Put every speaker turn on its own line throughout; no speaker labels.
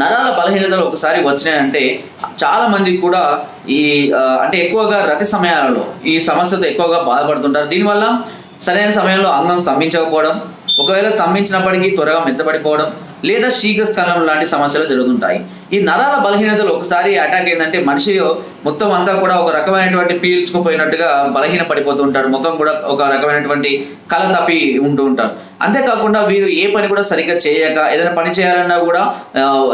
నరాల బలహీనతలు ఒకసారి వచ్చినాయంటే చాలా మంది కూడా ఈ అంటే ఎక్కువగా రతి సమయాలలో ఈ సమస్యతో ఎక్కువగా బాధపడుతుంటారు. దీనివల్ల సరైన సమయంలో అంగం స్తంభించకపోవడం ఒకవేళ స్తంభించినప్పటికీ త్వరగా మెత్తబడిపోవడం లేదా శీఘ్రస్ఖలనం లాంటి సమస్యలు జరుగుతుంటాయి. ఈ నరాల బలహీనతలు ఒకసారి అటాక్ ఏంటంటే మనిషి మొత్తం అంతా కూడా ఒక రకమైనటువంటి పీల్చుకుపోయినట్టుగా బలహీన పడిపోతూ ఉంటాడు ముఖం కూడా ఒక రకమైనటువంటి కళ తప్పి ఉంటూ ఉంటారు. అంతేకాకుండా వీరు ఏ పని కూడా సరిగ్గా చేయక ఏదైనా పని చేయాలన్నా కూడా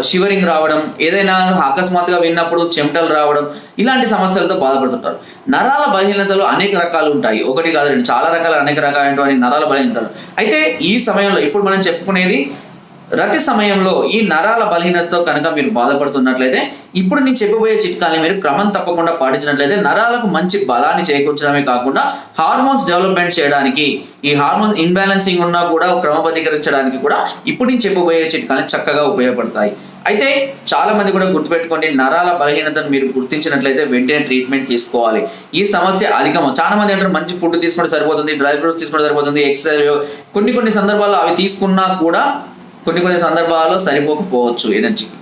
షివరింగ్ రావడం ఏదైనా అకస్మాత్తుగా విన్నప్పుడు చెమటలు రావడం ఇలాంటి సమస్యలతో బాధపడుతుంటారు. నరాల బలహీనతలు అనేక రకాలు ఉంటాయి. ఒకటి కాదు రెండు చాలా రకాల అనేక రకాలైనటువంటి నరాల బలహీనతలు. అయితే ఈ సమయంలో ఇప్పుడు మనం చెప్పుకునేది రతి సమయంలో ఈ నరాల బలహీనతతో కనుక మీరు బాధపడుతున్నట్లయితే ఇప్పుడు నేను చెప్పబోయే చిట్కాలని మీరు క్రమం తప్పకుండా పాటించినట్లయితే నరాలకు మంచి బలాన్ని చేకూర్చడమే కాకుండా హార్మోన్స్ డెవలప్మెంట్ చేయడానికి ఈ హార్మోన్ ఇన్బ్యాలెన్సింగ్ ఉన్నా కూడా క్రమబద్ధీకరించడానికి కూడా ఇప్పుడు నేను చెప్పబోయే చిట్కాలు చక్కగా ఉపయోగపడతాయి. అయితే చాలా మంది కూడా గుర్తుపెట్టుకోండి నరాల బలహీనతను మీరు గుర్తించినట్లయితే వెంటనే ట్రీట్మెంట్ తీసుకోవాలి. ఈ సమస్య అధికం. చాలా మంది అంటారు మంచి ఫుడ్ తీసుకుంటే సరిపోతుంది డ్రై ఫ్రూట్స్ తీసుకుంటే సరిపోతుంది ఎక్సర్సైజ్ కొన్ని కొన్ని సందర్భాల్లో అవి తీసుకున్నా కూడా కొన్ని కొన్ని సందర్భాల్లో సరిపోకపోవచ్చు ఎనర్జీకి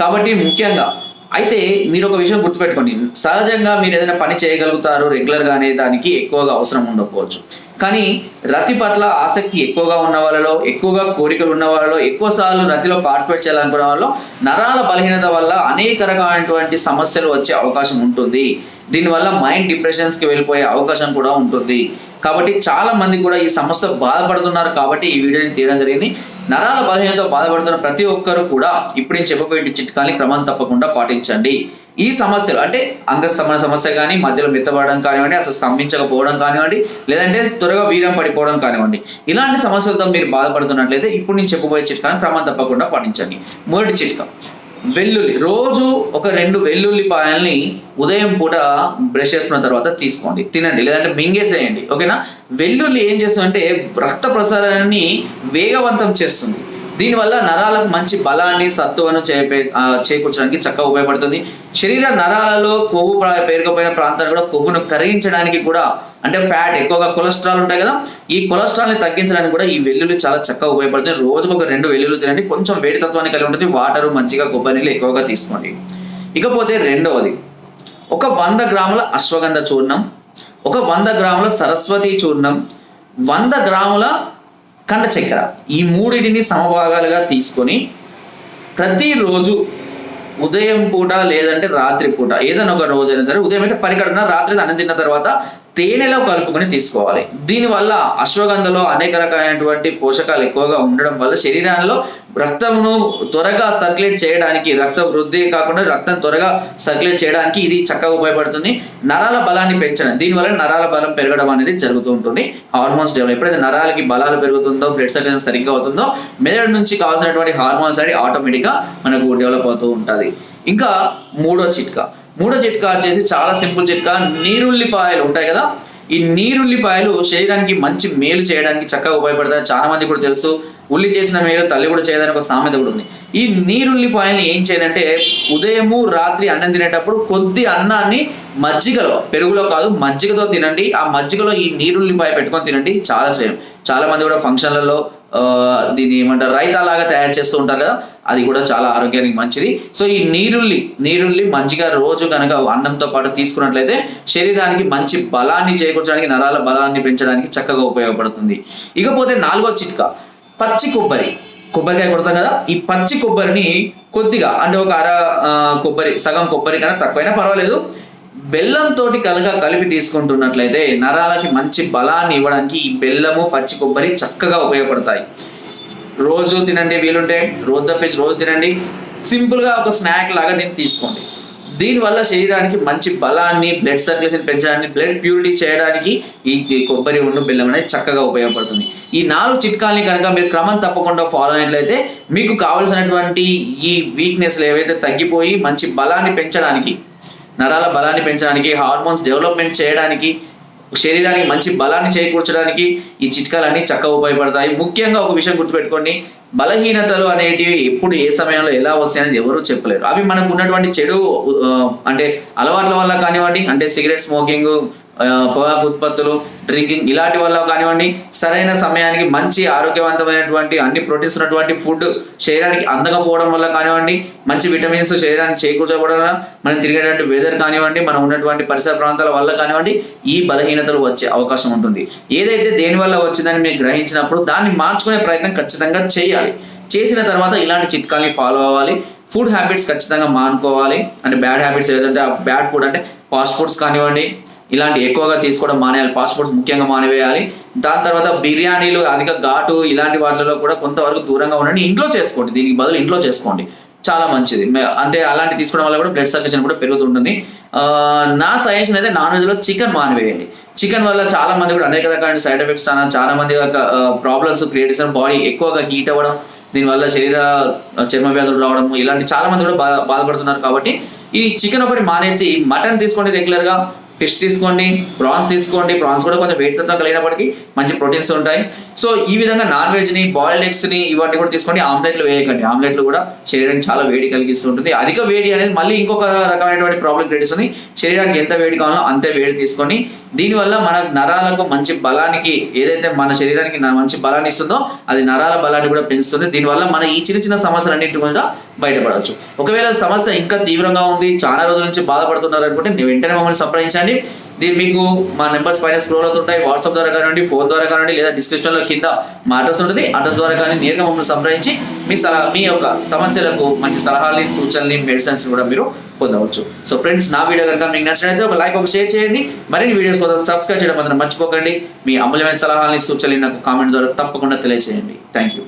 కాబట్టి ముఖ్యంగా అయితే మీరు ఒక విషయం గుర్తుపెట్టుకోండి. సహజంగా మీరు ఏదైనా పని చేయగలుగుతారు రెగ్యులర్గానే దానికి ఎక్కువగా అవసరం ఉండకపోవచ్చు. కానీ రతి పట్ల ఆసక్తి ఎక్కువగా ఉన్న వాళ్ళలో ఎక్కువగా కోరికలు ఉన్న వాళ్ళలో ఎక్కువ సార్లు రతిలో పార్టిసిపేట్ చేయాలనుకున్న వాళ్ళలో నరాల బలహీనత వల్ల అనేక రకమైనటువంటి సమస్యలు వచ్చే అవకాశం ఉంటుంది. దీనివల్ల మైండ్ డిప్రెషన్స్కి వెళ్ళిపోయే అవకాశం కూడా ఉంటుంది. కాబట్టి చాలా మంది కూడా ఈ సమస్య బాధపడుతున్నారు కాబట్టి ఈ వీడియోని తీయడం జరిగింది. నరాల బలహీనతో బాధపడుతున్న ప్రతి ఒక్కరు కూడా ఇప్పుడు నేను చెప్పబోయే చిట్కాని క్రమం తప్పకుండా పాటించండి. ఈ సమస్యలు అంటే అంగస్తంభన సమస్య కానీ మధ్యలో మెత్తబడడం కానివ్వండి అసలు స్తంభించకపోవడం కానివ్వండి లేదంటే త్వరగా వీరం పడిపోవడం కానివ్వండి ఇలాంటి సమస్యలతో మీరు బాధపడుతున్నట్లయితే ఇప్పుడు నేను చెప్పబోయే చిట్కాని క్రమం తప్పకుండా పాటించండి. మొదటి చిట్కా. వెల్లుల్లి. రోజు ఒక రెండు వెల్లుల్లిపాయల్ని ఉదయం పూట బ్రష్ చేసుకున్న తర్వాత తీసుకోండి. తినండి. లేదంటే మింగేసేయండి. ఓకేనా? వెల్లుల్లి ఏం చేస్తుందంటే రక్త ప్రసారాన్ని వేగవంతం చేస్తుంది. దీనివల్ల నరాలకు మంచి బలాన్ని సత్తువను చేపే చేకూర్చడానికి చక్కగా ఉపయోగపడుతుంది. శరీర నరాలలో కొవ్వు పేరుకుపోయిన ప్రాంతాలు కూడా కొవ్వును కరిగించడానికి కూడా అంటే ఫ్యాట్ ఎక్కువగా కొలెస్ట్రాల్ ఉంటాయి కదా ఈ కొలెస్ట్రాల్ని తగ్గించడానికి కూడా ఈ వెల్లుల్లి చాలా చక్కగా ఉపయోగపడుతుంది. రోజుకు ఒక రెండు వెల్లుల్లి తినండి. కొంచెం వేడి తత్వాన్ని కలిగి ఉంటుంది. వాటర్ మంచిగా కొబ్బరి నీళ్ళు ఎక్కువగా తీసుకోండి. ఇకపోతే రెండవది ఒక వంద గ్రాముల అశ్వగంధ చూర్ణం ఒక వంద గ్రాముల సరస్వతి చూర్ణం వంద గ్రాముల కండ చక్కెర. ఈ మూడింటిని సమభాగాలుగా తీసుకొని ప్రతిరోజు ఉదయం పూట లేదంటే రాత్రి పూట ఏదైనా ఒక రోజు అయినా సరే ఉదయం అయితే పరిగడున రాత్రి అన్నం తిన్న తర్వాత తేనెలో కలుపుకొని తీసుకోవాలి. దీనివల్ల అశ్వగంధలో అనేక రకమైనటువంటి పోషకాలు ఎక్కువగా ఉండడం వల్ల శరీరంలో రక్తంను త్వరగా సర్క్యులేట్ చేయడానికి రక్త వృద్ధి కాకుండా రక్తం త్వరగా సర్క్యులేట్ చేయడానికి ఇది చక్కగా ఉపయోగపడుతుంది. నరాల బలాన్ని పెంచడం దీనివల్ల నరాల బలం పెరగడం అనేది జరుగుతూ ఉంటుంది. హార్మోన్స్ డెవలప్ ఎప్పుడైతే నరాలకి బలాలు పెరుగుతుందో బ్లడ్ సర్క్యులేషన్ సరిగ్గా అవుతుందో మెదడు నుంచి కావాల్సినటువంటి హార్మోన్స్ అనేది ఆటోమేటిక్గా మనకు డెవలప్ అవుతూ ఉంటుంది. ఇంకా మూడో చిట్కా మూడో చిట్కా వచ్చేసి చాలా సింపుల్ చిట్కా నీరుల్లిపాయలు ఉంటాయి కదా. ఈ నీరుల్లిపాయలు శరీరానికి మంచి మేలు చేయడానికి చక్కగా ఉపయోగపడతాయి. చాలా మంది కూడా తెలుసు. ఉల్లి చేసిన మేలు తల్లి కూడా చేయదని ఒక సామెత కూడా ఉంది. ఈ నీరుల్లిపాయల్ని ఏం చేయాలంటే ఉదయము రాత్రి అన్నం తినేటప్పుడు కొద్ది అన్నాన్ని మజ్జిగలో పెరుగులో కాదు మజ్జిగతో తినండి. ఆ మజ్జిగలో ఈ నీరుల్లిపాయ పెట్టుకొని తినండి. చాలా సేమ్. చాలా మంది కూడా ఫంక్షన్లలో దీన్ని ఏమంటారు రైతా లాగా తయారు చేస్తూ ఉంటారు కదా అది కూడా చాలా ఆరోగ్యానికి మంచిది. సో ఈ నీరుల్లి నీరుల్లి మంచిగా రోజు కనుక అన్నంతో పాటు తీసుకున్నట్లయితే శరీరానికి మంచి బలాన్ని చేకూర్చడానికి నరాల బలాన్ని పెంచడానికి చక్కగా ఉపయోగపడుతుంది. ఇకపోతే నాలుగో చిట్కా పచ్చి కొబ్బరి. కొబ్బరికాయ కొడతాం కదా ఈ పచ్చి కొబ్బరిని కొద్దిగా అంటే ఒక అర కొబ్బరి సగం కొబ్బరి కన్నా తక్కువైనా పర్వాలేదు. బెల్లంతో కలగా కలిపి తీసుకుంటున్నట్లయితే నరాలకి మంచి బలాన్ని ఇవ్వడానికి ఈ బెల్లము పచ్చి కొబ్బరి చక్కగా ఉపయోగపడతాయి. రోజు తినండి వీలుంటే రోజు తప్పించి రోజు తినండి. సింపుల్గా ఒక స్నాక్ లాగా దీన్ని తీసుకోండి. దీనివల్ల శరీరానికి మంచి బలాన్ని బ్లడ్ సర్క్యులేషన్ పెంచడానికి బ్లడ్ ప్యూరిటీ చేయడానికి ఈ కొబ్బరి ఉండు బెల్లం అనేది చక్కగా ఉపయోగపడుతుంది. ఈ నాలుగు చిట్కాల్ని కనుక మీరు క్రమం తప్పకుండా ఫాలో అయినట్లయితే మీకు కావలసినటువంటి ఈ వీక్నెస్లు ఏవైతే తగ్గిపోయి మంచి బలాన్ని పెంచడానికి నరాల బలాన్ని పెంచడానికి హార్మోన్స్ డెవలప్మెంట్ చేయడానికి శరీరానికి మంచి బలాన్ని చేకూర్చడానికి ఈ చిట్కాలన్నీ చక్కగా ఉపయోగపడతాయి. ముఖ్యంగా ఒక విషయం గుర్తుపెట్టుకోండి. బలహీనతలు అనేటివి ఎప్పుడు ఏ సమయంలో ఎలా వస్తాయనేది ఎవరు చెప్పలేరు. అవి మనకు ఉన్నటువంటి చెడు అంటే అలవాట్ల వల్ల కానివ్వండి అంటే సిగరెట్ స్మోకింగ్ పొగాకు ఉత్పత్తులు డ్రింకింగ్ ఇలాంటి వల్ల కానివ్వండి సరైన సమయానికి మంచి ఆరోగ్యవంతమైనటువంటి అన్ని ప్రోటీన్స్ ఉన్నటువంటి ఫుడ్ శరీరానికి అందకపోవడం వల్ల కానివ్వండి మంచి విటమిన్స్ శరీరానికి చేకూర్చకపోవడం వల్ల మనం తిరిగేటువంటి వెదర్ కానివ్వండి మనం ఉన్నటువంటి పరిసర ప్రాంతాల వల్ల కానివ్వండి ఈ బలహీనతలు వచ్చే అవకాశం ఉంటుంది. ఏదైతే దేని వల్ల వచ్చిందని మీరు గ్రహించినప్పుడు దాన్ని మార్చుకునే ప్రయత్నం ఖచ్చితంగా చేయాలి. చేసిన తర్వాత ఇలాంటి చిట్కాల్ని ఫాలో అవ్వాలి. ఫుడ్ హ్యాబిట్స్ ఖచ్చితంగా మానుకోవాలి. అంటే బ్యాడ్ హ్యాబిట్స్ ఏదంటే బ్యాడ్ ఫుడ్ అంటే ఫాస్ట్ ఫుడ్స్ కానివ్వండి ఇలాంటి ఎక్కువగా తీసుకోవడం మానేయాలి. ఫాస్ట్ ఫుడ్స్ ముఖ్యంగా మానేయాలి దాని తర్వాత బిర్యానీలు అధిక ఘాటు ఇలాంటి వాటిలో కూడా కొంతవరకు దూరంగా ఉండండి. ఇంట్లో చేసుకోండి. దీనికి బదులు ఇంట్లో చేసుకోండి. చాలా మంచిది. అంటే అలాంటి తీసుకోవడం వల్ల కూడా బ్లడ్ సర్క్యులేషన్ కూడా పెరుగుతుంటుంది. నా సజెషన్ అయితే నాన్ వెజ్లో చికెన్ మానివేయండి. చికెన్ వల్ల చాలా మంది కూడా అనేక రకాల సైడ్ ఎఫెక్ట్స్ చాలా చాలా మంది ప్రాబ్లమ్స్ క్రియేట్ చేసిన బాడీ ఎక్కువగా హీట్ అవ్వడం దీనివల్ల శరీర చర్మ వ్యాధులు రావడం ఇలాంటి చాలా మంది కూడా బా- బాధపడుతున్నారు కాబట్టి ఈ చికెన్ ఒకటి మానేసి మటన్ తీసుకోండి రెగ్యులర్గా. ఫిష్ తీసుకోండి ప్రాన్స్ తీసుకోండి ప్రాన్స్ కూడా కొంచెం వెయిట్తో కలిగినప్పటికీ మంచి ప్రోటీన్స్ ఉంటాయి. సో ఈ విధంగా నాన్ వెజ్ని బాయిల్డ్ ఎగ్స్ని ఇవన్నీ కూడా తీసుకోండి ఆమ్లెట్లు వేయకండి. ఆమ్లెట్లు కూడా శరీరానికి చాలా వేడి కలిగిస్తుంటుంది అధిక వేడి అనేది మళ్ళీ ఇంకొక రకమైనటువంటి ప్రాబ్లం క్రియేట్ శరీరానికి ఎంత వేడి కావాలో అంతే వేడి తీసుకొని దీనివల్ల మన నరాలకు మంచి బలానికి ఏదైతే మన శరీరానికి మంచి బలాన్ని ఇస్తుందో అది నరాల బలాన్ని కూడా పెంచుతుంది. దీనివల్ల మన ఈ చిన్న చిన్న సమస్యలన్నింటి కూడా బయటపడవచ్చు. ఒకవేళ సమస్య ఇంకా తీవ్రంగా ఉంది చాలా రోజుల నుంచి బాధపడుతున్నారు అనుకుంటే నేను వెంటనే మమ్మల్ని సంప్రదించండి. దీని మీకు మా నెంబర్స్ పైన స్క్రోల్ అవుతుంటాయి. వాట్సాప్ ద్వారా కానివ్వండి ఫోన్ ద్వారా కానివ్వండి లేదా డిస్క్రిప్షన్లో కింద మా అడ్రస్ ఉంటుంది. అడ్రస్ ద్వారా కానీ నేరుగా మమ్మల్ని సంప్రదించి మీ సలహా మీ యొక్క సమస్యలకు మంచి సలహాలు సూచనలు మెడిసిన్స్ కూడా మీరు పొందవచ్చు. సో ఫ్రెండ్స్ నా వీడియో కనుక మీకు నచ్చినట్లయితే ఒక లైక్ ఒక షేర్ చేయండి. మరిన్ని వీడియోస్ కోసం సబ్స్క్రైబ్ చేయడం మాత్రం మర్చిపోకండి. మీ అమూల్యమైన సలహాలని సూచనలు నాకు కామెంట్ ద్వారా తప్పకుండా తెలియజేయండి థ్యాంక్ యూ